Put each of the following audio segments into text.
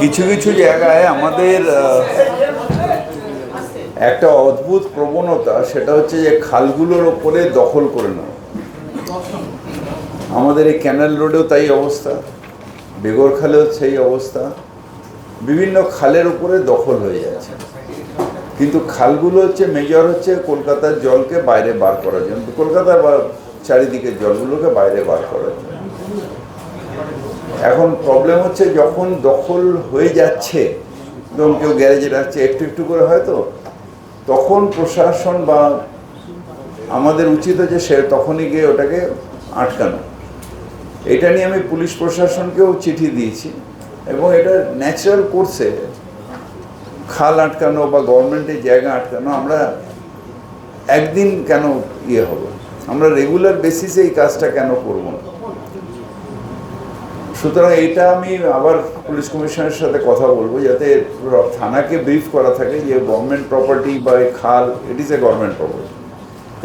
কিছু কিছু জায়গায় আমাদের একটা অদ্ভুত প্রবণতা, সেটা হচ্ছে যে খালগুলোর ওপরে দখল করে নেওয়া। আমাদের এই ক্যানাল রোডেও তাই অবস্থা, বেগর খালেও সেই অবস্থা। বিভিন্ন খালের উপরে দখল হয়ে যাচ্ছে। কিন্তু খালগুলো হচ্ছে মেজর হচ্ছে কলকাতার জলকে বাইরে বার করার জন্য। কলকাতার বা চারিদিকের জলগুলোকে বাইরে বার করার জন্য। এখন প্রবলেম হচ্ছে যখন দখল হয়ে যাচ্ছে ধরুন কেউ গ্যারেজে রাখছে একটু একটু করে হয়তো, তখন প্রশাসন বা আমাদের উচিত হচ্ছে সে তখনই গিয়ে ওটাকে আটকানো। এটা নিয়ে আমি পুলিশ প্রশাসনকেও চিঠি দিয়েছি এবং এটা ন্যাচারাল কোর্সে খাল আটকানো বা গভর্নমেন্টের জায়গা আটকানো আমরা একদিন কেন ইয়ে হব? আমরা রেগুলার বেসিসে এই কাজটা কেন করব না? সুতরাং এটা আমি আবার পুলিশ কমিশনের সাথে কথা বলব, যাতে থানাকে ব্রিফ করা থাকে যে গভর্নমেন্ট প্রপার্টি বা খাল it is a government property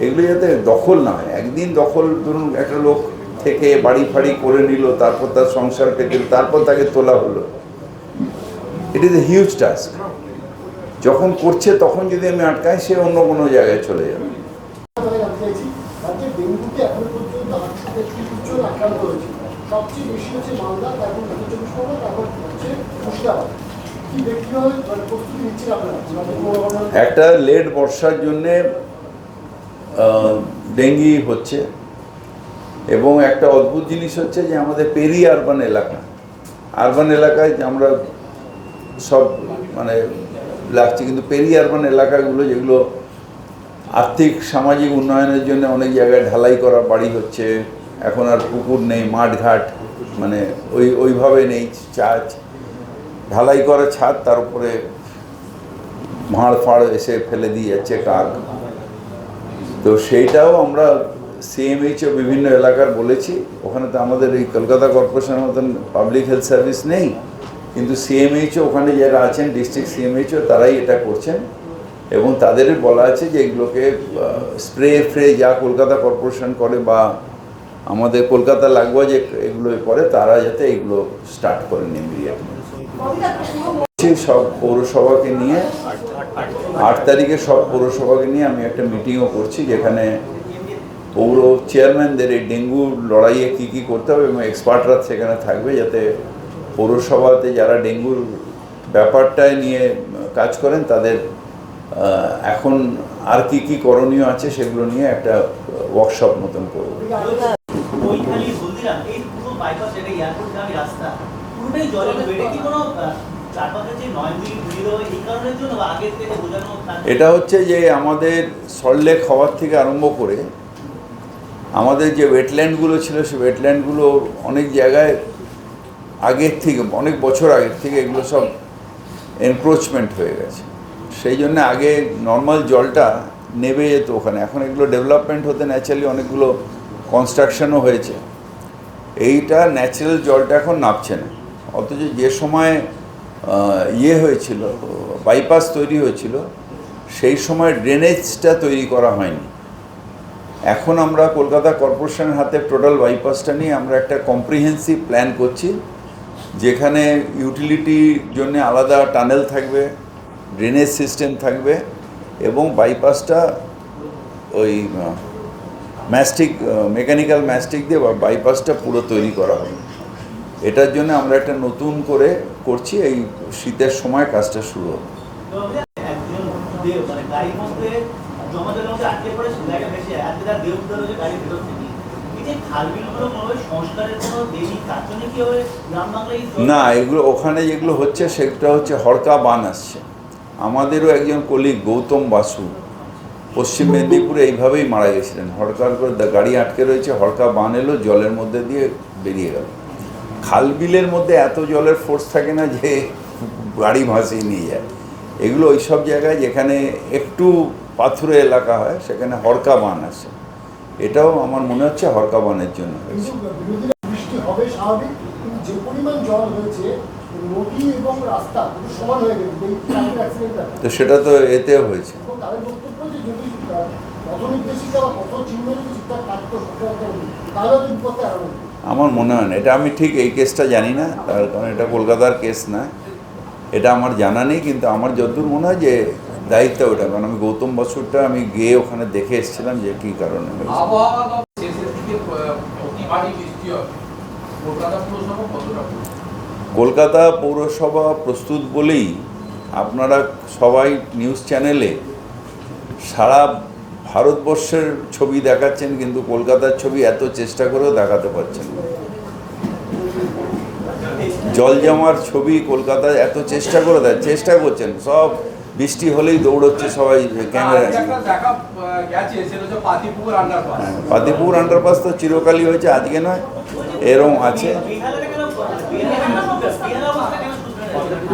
এগুলো যাতে দখল না হয়। একদিন দখল ধরুন একটা লোক থেকে বাড়ি ফাড়ি করে নিল, তারপর তার সংসার পেতে তারপর তাকে তোলা হলো। It is a huge task যখন করছে, তখন যদি আমি আটকাই, সে অন্য কোনো জায়গায় চলে যাবে। সবচেয়ে বেশি হচ্ছে মালদা তারপর উত্তর চব্বিশ পরগনা, তারপর হচ্ছে মুর্শিদাবাদ। একটা লেট বর্ষার জন্যে ডেঙ্গি হচ্ছে। এবং একটা অদ্ভুত জিনিস হচ্ছে যে আমাদের পেরি আরবান এলাকা। আরবান এলাকায় আমরা সব মানে লাগছে। কিন্তু পেরি আরবান এলাকাগুলো যেগুলো আর্থিক, সামাজিক উন্নয়নের জন্য অনেক জায়গায় ঢালাই করা বাড়ি হচ্ছে। এখন আর পুকুর নেই, মাঠঘাট মানে ওই, ওইভাবে নেই চাচ ঢালাই করা ছাদ, তার উপরে ভাঁড় ফাড় এসে ফেলে দিয়ে যাচ্ছে কাক। তো সেইটাও আমরা সিএমএইচও বিভিন্ন এলাকার বলেছি, ওখানে তো আমাদের এই কলকাতা কর্পোরেশনের মতন পাবলিক হেলথ সার্ভিস নেই, কিন্তু সিএমএইচও ওখানে যারা আছেন ডিস্ট্রিক্ট সিএমএইচও তারাই এটা করছেন, এবং তাদের বলা আছে যে এগুলোকে স্প্রে ফ্রে যা কলকাতা কর্পোরেশন করে বা আমাদের কলকাতা লাগোয়া যে এগুলো করে, তারা যাতে এগুলো স্টার্ট করেন ইমিডিয়েটলি সব পৌরসভাকে নিয়ে, আট তারিখে সব পৌরসভাকে নিয়ে আমি একটা মিটিংও করছি, যেখানে পৌর চেয়ারম্যানদের এই ডেঙ্গু লড়াইয়ে কী কী করতে হবে এবং এক্সপার্টরা সেখানে থাকবে, যাতে পৌরসভাতে যারা ডেঙ্গুর ব্যাপারটায় নিয়ে কাজ করেন, তাদের এখন আর কি কি করণীয় আছে সেগুলো নিয়ে একটা ওয়ার্কশপ মতন করব। ওইখানে এই পুরো বাইপাস এটা এয়ারপোর্ট গামী রাস্তা পুরোটাই জলে বেড়ে কি কোনো? এটা হচ্ছে যে আমাদের সল্টলেক হওয়ার থেকে আরম্ভ করে আমাদের যে ওয়েটল্যান্ডগুলো ছিল সেই ওয়েটল্যান্ডগুলো অনেক জায়গায় আগের থেকে অনেক বছর আগের থেকে এগুলো সব এনক্রোচমেন্ট হয়ে গেছে। সেই জন্য আগে নর্মাল জলটা নেবে যেত ওখানে। এখন এগুলো ডেভেলপমেন্ট হতে ন্যাচারালি অনেকগুলো কনস্ট্রাকশনও হয়েছে। এইটা ন্যাচারাল জলটা এখন নামছে না। অথচ যে সময় ইয়ে হয়েছিল বাইপাস তৈরি হয়েছিল, সেই সময় ড্রেনেজটা তৈরি করা হয়নি। এখন আমরা কলকাতা কর্পোরেশনের হাতে টোটাল বাইপাসটা নিয়ে আমরা একটা কম্প্রিহেন্সিভ প্ল্যান করছি, যেখানে ইউটিলিটির জন্য আলাদা টানেল থাকবে ড্রেনেজ সিস্টেম থাকবে এবং বাইপাসটা ওই ম্যাস্টিক মেকানিক্যাল ম্যাস্টিক দিয়ে বা বাইপাসটা পুরো তৈরি করা হবে এটার জন্য আমরা একটা নতুন করে করছি এই শীতের সময় কাজটা শুরু হবে। মানে না এগুলো ওখানে যেগুলো হচ্ছে সেটা হচ্ছে হরকা বান আসছে। আমাদেরও একজন কলিগ গৌতম বাসু পশ্চিম মেদিনীপুরে এইভাবেই মারা গেছিলেন। হরকার করে গাড়ি আটকে রয়েছে হরকা বান এলো জলের মধ্যে দিয়ে বেরিয়ে গেল। খাল বিলের মধ্যে এত জলের ফোর্স থাকে না যে গাড়ি ভাসিয়ে নিয়ে যায়। এগুলো ওই সব জায়গায় যেখানে একটু পাথুরে এলাকা হয় সেখানে হরকা বান আসে। এটাও আমার মনে হচ্ছে হরকা বানের জন্য হয়েছে। হয়ে তো সেটা তো এতেও হয়েছে। আমার মনে হয় না। এটা আমি ঠিক এই কেসটা জানি না তার কারণ এটা কলকাতার কেস না। এটা আমার জানা নেই কিন্তু আমার যতদূর মনে হয় যে দায়িত্ব ওটা। কারণ আমি গৌতম বছরটা আমি গিয়ে ওখানে দেখে এসেছিলাম যে কী কারণে? কলকাতা পৌরসভা প্রস্তুত বলেই আপনারা সবাই নিউজ চ্যানেলে সারা ভারতবর্ষের ছবি দেখাচ্ছেন কিন্তু কলকাতার ছবি এত চেষ্টা করেও দেখাতে পারছেন না। জল জমার ছবি কলকাতায় এত চেষ্টা করে দেয় চেষ্টা করছেন সব বৃষ্টি হলেই দৌড়চ্ছে সবাই ক্যামেরা পাতিপুর আন্ডারপাস তো চিরকালই হয়েছে আজকে নয় এরম আছে।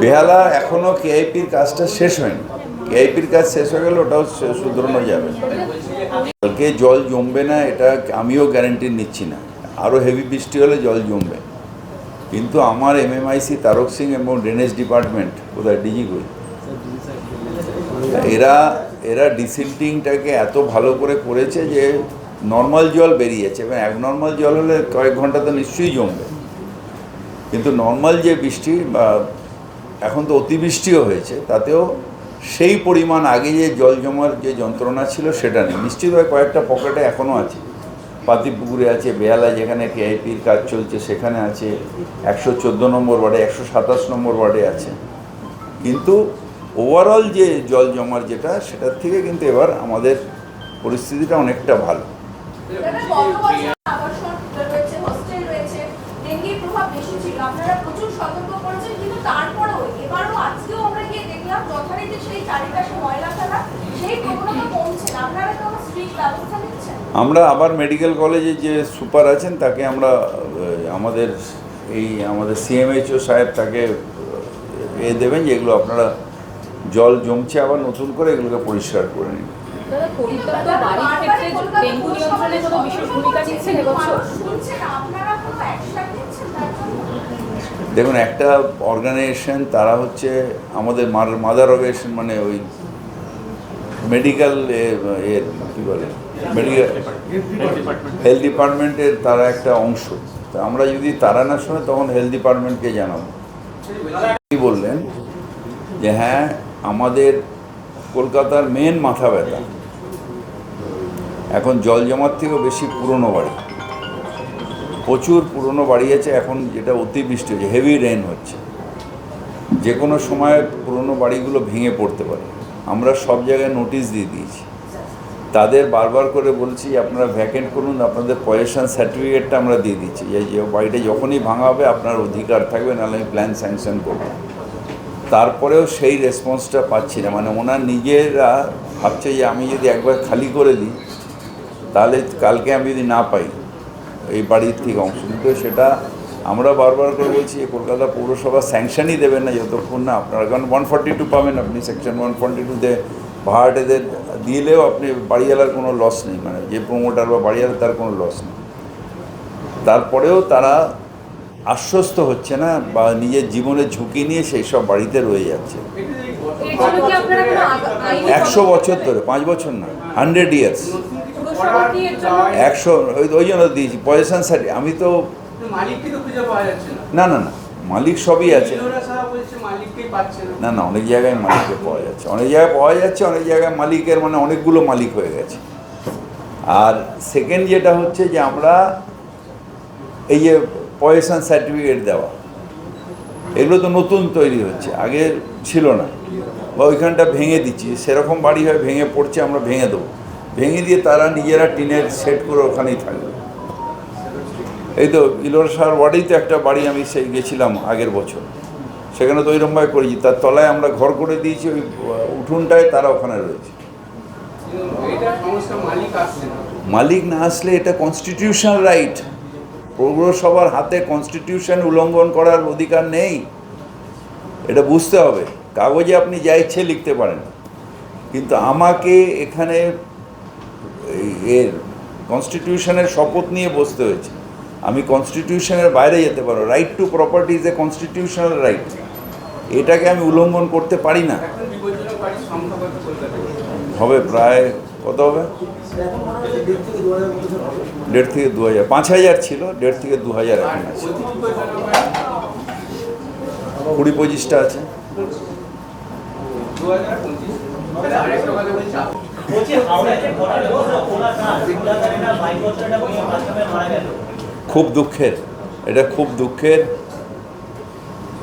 বেহালা এখনও কেআইপির কাজটা শেষ হয়নি। কেআইপির কাজ শেষ হয়ে গেলে, ওটাও শুধরানো যাবে। কালকে জল জমবে না, এটা আমিও গ্যারেন্টি নিচ্ছি না। আরও হেভি বৃষ্টি হলে জল জমবে। কিন্তু আমার এমএমআইসি তারক সিং এবং ড্রেনেজ ডিপার্টমেন্ট কোথায়? ডিজি কই এরা এরা ডিসিল্টিংটাকে এত ভালো করে করেছে যে নর্মাল জল বেরিয়েছে। এবং এক নর্মাল জল হলে কয়েক ঘণ্টা তো নিশ্চয়ই জমবে। কিন্তু নর্মাল যে বৃষ্টি, বা এখন তো অতিবৃষ্টিও হয়েছে, তাতেও সেই পরিমাণ আগে যে জল জমার যে যন্ত্রণা ছিল সেটা নেই। নিশ্চিতভাবে কয়েকটা পকেটে এখনও আছে। পাতিপুকুরে আছে, বেহালা যেখানে কেআইপির কাজ চলছে সেখানে আছে, একশো চোদ্দ নম্বর ওয়ার্ডে, একশো সাতাশ নম্বর ওয়ার্ডে আছে। কিন্তু ওভারঅল যে জল জমার যেটা, সেটার থেকে কিন্তু এবার আমাদের পরিস্থিতিটা অনেকটা ভালো দাদা, গত বছর আবাসন রয়েছে, hostel রয়েছে, ডেঙ্গির প্রভাব বেশি ছিল। আপনারা প্রচুর সতর্ক করেছেন, কিন্তু তারপরেও এবারও আজকেও আমরা গিয়ে দেখলাম যথারীতি সেই চারিপাশে ময়লা ফেলা, সেই প্রবণতা কমছে না। আপনারা কোনো strict ব্যবস্থা নিচ্ছেন? আমরা আবার মেডিকেল কলেজে যে সুপার আছেন তাকে আমরা আমাদের এই আমাদের সিএমএইচও সাহেব তাকে এ দেবেন যে এগুলো আপনারা জল জমছে আবার নতুন করে এগুলোকে পরিষ্কার করে নিন। দাদা বাড়ির ক্ষেত্রে ডেঙ্গু নিয়ন্ত্রণে কোনো বিশেষ ভূমিকা নিচ্ছেন এবছর মানুষ শুনছে না। আপনারা কোনো action নিচ্ছেন তার জন্য? দেখুন একটা অর্গানাইজেশন তারা হচ্ছে আমাদের মাদার অর্গানাইজেশন মানে ওই মেডিকেল এর কী বলে? মেডিকেল হেলথ ডিপার্টমেন্টের তারা একটা অংশ। তা আমরা যদি তারা না শোনে তখন হেলথ ডিপার্টমেন্টকে জানাব। কি বললেন? যে হ্যাঁ আমাদের কলকাতার মেন মাথা ব্যথা। এখন জল জমার থেকেও বেশি পুরনো বাড়ি। প্রচুর পুরনো বাড়ি আছে, এখন যেটা অতিবৃষ্টি হচ্ছে হেভি রেন হচ্ছে। যে কোনো সময় পুরনো বাড়িগুলো ভেঙে পড়তে পারে। আমরা সব জায়গায় নোটিশ দিয়ে দিয়েছি। তাদের বারবার করে বলছি, আপনারা ভ্যাকেন্ট করুন, আপনাদের পজিশন সার্টিফিকেটটা আমরা দিয়ে দিচ্ছি। যে বাড়িটা যখনই ভাঙা হবে, আপনার অধিকার থাকবে, নাহলে আমি প্ল্যান স্যাংশন করব। তারপরেও সেই রেসপন্সটা পাচ্ছি না। মানে ওনার নিজেরা ভাবছে যে আমি যদি একবার খালি করে দিই, তাহলে কালকে আমি যদি না পাই এই বাড়ির থেকে অংশ কিন্তু সেটা আমরা বারবার করে বলছি কলকাতা পৌরসভা স্যাংশনই দেবেন না যতক্ষণ না আপনারা কারণ ওয়ান ফর্টি টু পাবেন আপনি সেকশন ওয়ান ফর্টি টুতে ভাড়াটেদের দিলেও আপনি বাড়িওয়ালার কোনো লস নেই মানে যে প্রমোটার বা বাড়িওয়ালার তার কোনো লস নেই। তারপরেও তারা আশ্বস্ত হচ্ছে না বা নিজের জীবনের ঝুঁকি নিয়ে সেই সব বাড়িতে রয়ে যাচ্ছে। একশো বছর ধরে পাঁচ বছর না হান্ড্রেড ইয়ার্স একশো ওই ওই জন্য দিয়েছি পজিশন সার্টি আমি তো না। না না মালিক সবই আছে। না। না অনেক জায়গায় মালিককে পাওয়া যাচ্ছে। অনেক জায়গায় পাওয়া যাচ্ছে অনেক জায়গায় মালিকের মানে অনেকগুলো মালিক হয়ে গেছে। আর সেকেন্ড যেটা হচ্ছে যে আমরা এই যে পজিশন সার্টিফিকেট দেওয়া এগুলো তো নতুন তৈরি হচ্ছে আগে ছিল না। বা ওইখানটা ভেঙে দিচ্ছি সেরকম বাড়ি হয় ভেঙে পড়ছে আমরা ভেঙে দেবো। ভেঙে দিয়ে তারা নিজেরা টিনের সেট করে ওখানেই থাকবে। এই তো ইলোর সার ওয়ার্ডেই তো একটা বাড়ি আমি সেই গেছিলাম আগের বছর। সেখানে তো ওইরকমভাবে করেছি। তার তলায় আমরা ঘর করে দিয়েছি, ওই উঠোনটায় তারা ওখানে রয়েছে। মালিক না আসলে এটা কনস্টিটিউশন রাইট পৌরসভার হাতে কনস্টিটিউশন উল্লঙ্ঘন করার অধিকার নেই। এটা বুঝতে হবে। কাগজে আপনি যা ইচ্ছে লিখতে পারেন। কিন্তু আমাকে এখানে এর কনস্টিটিউশনের শপথ নিয়ে বসতে হয়েছে। আমি কনস্টিটিউশনের বাইরে যেতে পারো right to property is a constitutional right এটাকে আমি উল্লঙ্ঘন করতে পারি না। হবে প্রায়, কত হবে? দেড় থেকে দু হাজার, পাঁচ হাজার ছিল, দেড় থেকে দু হাজার এখন আছে। কুড়ি পঁচিশটা আছে। খুব দুঃখের, এটা খুব দুঃখের।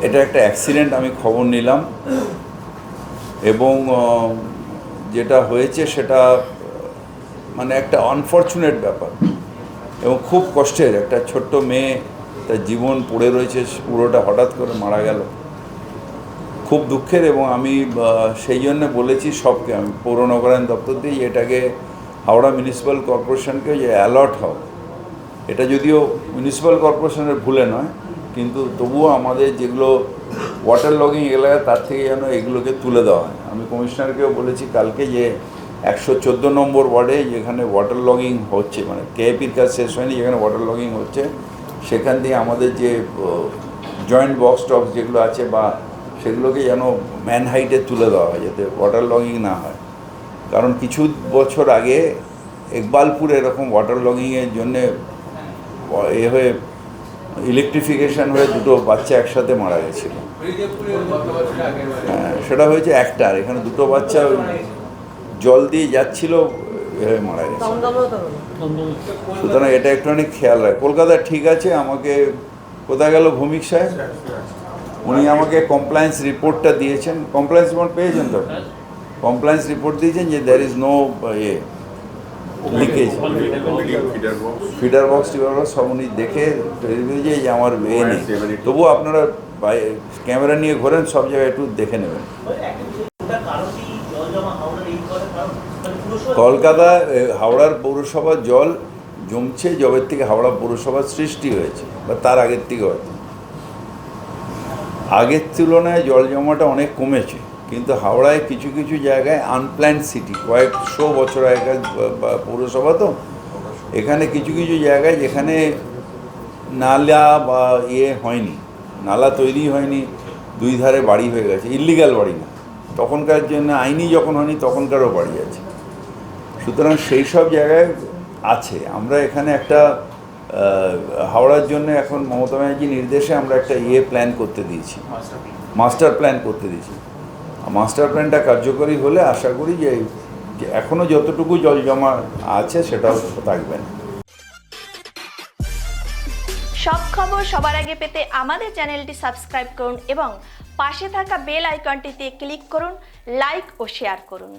এটা একটা অ্যাক্সিডেন্ট, আমি খবর নিলাম। এবং যেটা হয়েছে সেটা মানে একটা আনফর্চুনেট ব্যাপার। এবং খুব কষ্টের, একটা ছোট্ট মেয়ে, তার জীবন পড়ে রয়েছে, পুরোটা হঠাৎ করে মারা গেল। খুব দুঃখের এবং আমি সেই জন্য বলেছি সবকে, আমি পৌর নগরায়ণ দপ্তর দিয়ে এটাকে হাওড়া মিউনিসিপ্যাল কর্পোরেশনকে যে অ্যালার্ট হও এটা যদিও মিউনিসিপ্যাল কর্পোরেশনের ভুলে নয়, কিন্তু তবুও আমাদের যেগুলো ওয়াটার লগিং এলাকা, তার থেকে যেন এগুলোকে তুলে দেওয়া হয়। আমি কমিশনারকেও বলেছি কালকে যে একশো চোদ্দ নম্বর ওয়ার্ডে যেখানে ওয়াটার লগিং হচ্ছে মানে কেএপির কাজ শেষ হয়নি, যেখানে ওয়াটার লগিং হচ্ছে, সেখান দিয়ে আমাদের যে জয়েন্ট বক্স টক্স যেগুলো আছে বা সেগুলোকে যেন ম্যান হাইটে তুলে দেওয়া হয় যাতে ওয়াটার লগিং না হয়। কারণ কিছু বছর আগে ইকবালপুরে এরকম ওয়াটার লগিংয়ের জন্যে এ হয়ে ইলেকট্রিফিকেশন হয়ে দুটো বাচ্চা একসাথে মারা গেছিল। হ্যাঁ, সেটা হয়েছে একটার এখানে দুটো বাচ্চা জল দিয়ে যাচ্ছিল এভাবে মারা গেছে। সুতরাং এটা একটুখানি খেয়াল রাখ। কলকাতা ঠিক আছে আমাকে কোথায় গেল ভৌমিক সাহেব? উনি আমাকে কমপ্লায়েন্স রিপোর্টটা দিয়েছেন। কমপ্লায়েন্স রিপোর্ট পেয়েছেন তো? কমপ্লায়েন্স রিপোর্ট দিয়েছেন যে দ্যার ইজ নো ইয়ে লিকেজ ফিডার বক্স টিডার বক্স সব উনি দেখে যে আমার এ নেই। তবুও আপনারা বাই- ক্যামেরা নিয়ে ঘোরেন সব জায়গায় একটু দেখে নেবেন। মানে কলকাতা হাওড়ার পৌরসভার জল জমছে জবের থেকে হাওড়া পৌরসভার সৃষ্টি হয়েছে বা তার আগের থেকে হয়তো। আগের তুলনায় জল জমাটা অনেক কমেছে, কিন্তু হাওড়ায় কিছু কিছু জায়গায় আনপ্ল্যান্ড সিটি কয়েকশো বছর আগেকার পৌরসভা তো, এখানে কিছু কিছু জায়গায় যেখানে নালা বা ইয়ে হয়নি, নালা তৈরি হয়নি, দুই ধারে বাড়ি হয়ে গেছে ইল্লিগাল বাড়ি না। তখনকার জন্য আইনি যখন হয়নি, তখনকারও বাড়ি আছে। সুতরাং সেই সব জায়গায় আছে। আমরা এখানে একটা হাওড়ার জন্য এখন মমতা ব্যানার্জি নির্দেশে আমরা একটা ইয়ে প্ল্যান করতে দিয়েছি। মাস্টার প্ল্যান করতে দিয়েছি। মাস্টার প্ল্যানটা কার্যকরী হলে আশা করি যে এখনও যতটুকু জল জমা আছে সেটাও থাকবে। না সব খবর সবার আগে পেতে আমাদের চ্যানেলটি সাবস্ক্রাইব করুন এবং পাশে থাকা বেল আইকনটিতে ক্লিক করুন লাইক ও শেয়ার করুন।